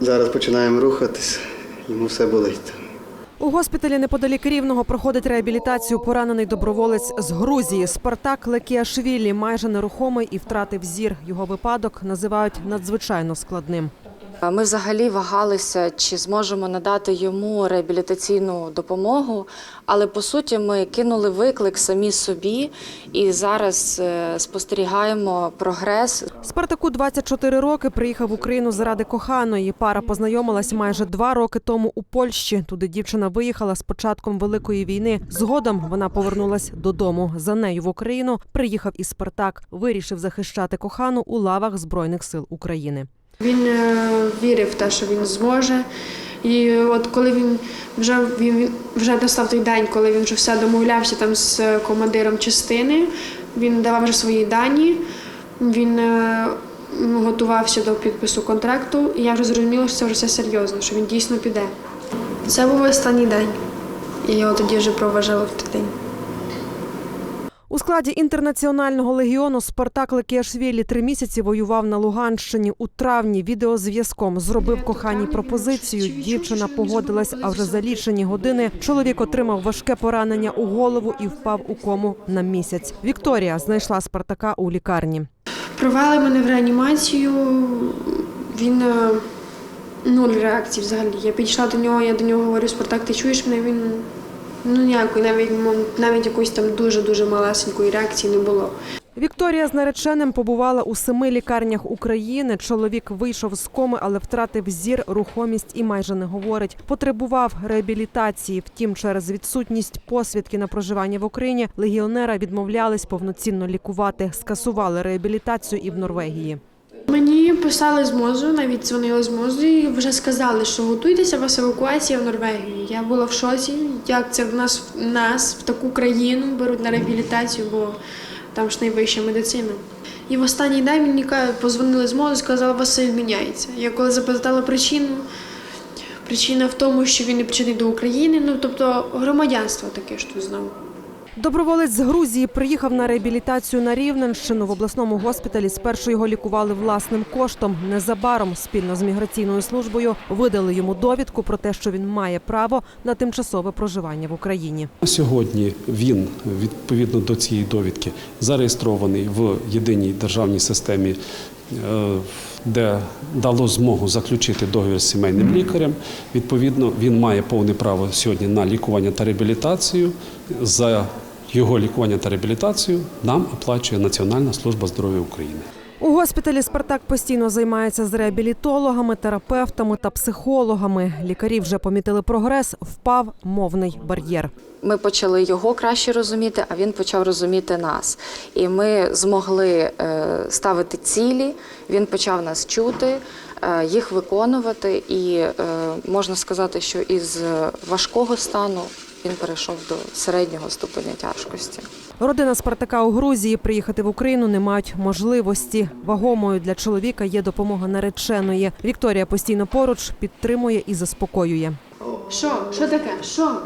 Зараз починаємо рухатись, йому все болить. У госпіталі неподалік рівного проходить реабілітацію поранений доброволець з Грузії. Спартак Лекіашвілі майже нерухомий і втратив зір. Його випадок називають надзвичайно складним. Ми взагалі вагалися, чи зможемо надати йому реабілітаційну допомогу, але по суті ми кинули виклик самі собі і зараз е, спостерігаємо прогрес. Спартаку 24 роки приїхав в Україну заради коханої. Пара познайомилась майже два роки тому у Польщі. Туди дівчина виїхала з початком великої війни. Згодом вона повернулась додому. За нею в Україну приїхав і Спартак. Вирішив захищати кохану у лавах збройних сил України. Він е, вірив в те, що він зможе. І от коли він вже він вже настав той день, коли він вже все домовлявся там з командиром частини, він давав вже свої дані, він е, готувався до підпису контракту, і я вже зрозуміла, що це вже все серйозно, що він дійсно піде. Це був останній день. І я тоді вже проважала в той день. У складі інтернаціонального легіону Спартак Лекіашвілі три місяці воював на Луганщині. У травні відеозв'язком зробив коханій пропозицію. Дівчина погодилась, а вже за лічені години чоловік отримав важке поранення у голову і впав у кому на місяць. Вікторія знайшла Спартака у лікарні. Провели мене в реанімацію. Він е, нуль реакції взагалі. Я підійшла до нього, я до нього говорю, Спартак, ти чуєш мене? Він ну ніякої, навіть навіть якоїсь там дуже-дуже малесенької реакції не було. Вікторія з нареченим побувала у семи лікарнях України. Чоловік вийшов з коми, але втратив зір, рухомість і майже не говорить. Потребував реабілітації. Втім, через відсутність посвідки на проживання в Україні легіонера відмовлялись повноцінно лікувати. Скасували реабілітацію і в Норвегії. Мені писали з МОЗу, навіть дзвонили з МОЗу і вже сказали, що готуйтеся вас евакуація в Норвегію. Я була в шоці, як це в нас, в нас в таку країну беруть на реабілітацію, бо там ж найвища медицина. І в останній день мені позвонили з МОЗу, сказали, Василь міняється. Я коли запитала причину, причина в тому, що він не вчений до України, ну тобто громадянство таке ж тут знову. Доброволець з Грузії приїхав на реабілітацію на Рівненщину. В обласному госпіталі спершу його лікували власним коштом. Незабаром спільно з міграційною службою видали йому довідку про те, що він має право на тимчасове проживання в Україні. Сьогодні він відповідно до цієї довідки зареєстрований в єдиній державній системі, де дало змогу заключити договір з сімейним лікарем. Відповідно, він має повне право сьогодні на лікування та реабілітацію. За його лікування та реабілітацію нам оплачує Національна служба здоров'я України. Госпіталі Спартак постійно займається з реабілітологами, терапевтами та психологами. Лікарі вже помітили прогрес. Впав мовний бар'єр. Ми почали його краще розуміти, а він почав розуміти нас. І ми змогли е, ставити цілі. Він почав нас чути, їх виконувати. І е, можна сказати, що із важкого стану він перейшов до середнього ступеня тяжкості. Родина Спартака у Грузії приїхати в Україну не мають можливості. Вагомою для чоловіка є допомога нареченої. Вікторія постійно поруч підтримує і заспокоює. Що? Що таке? Що?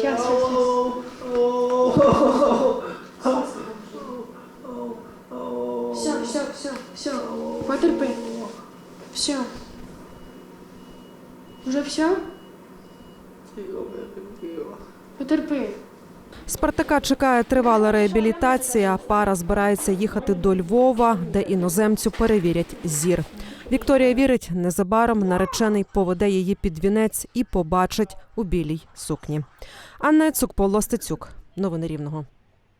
Щас, Все, все, все, все. Потерпи. Все. Уже все? Потерпи. Спартака чекає тривала реабілітація. Пара збирається їхати до Львова, де іноземцю перевірять зір. Вікторія вірить, незабаром наречений поведе її під вінець і побачить у білій сукні. Анна Цук, Павло Стецюк. Новини Рівного.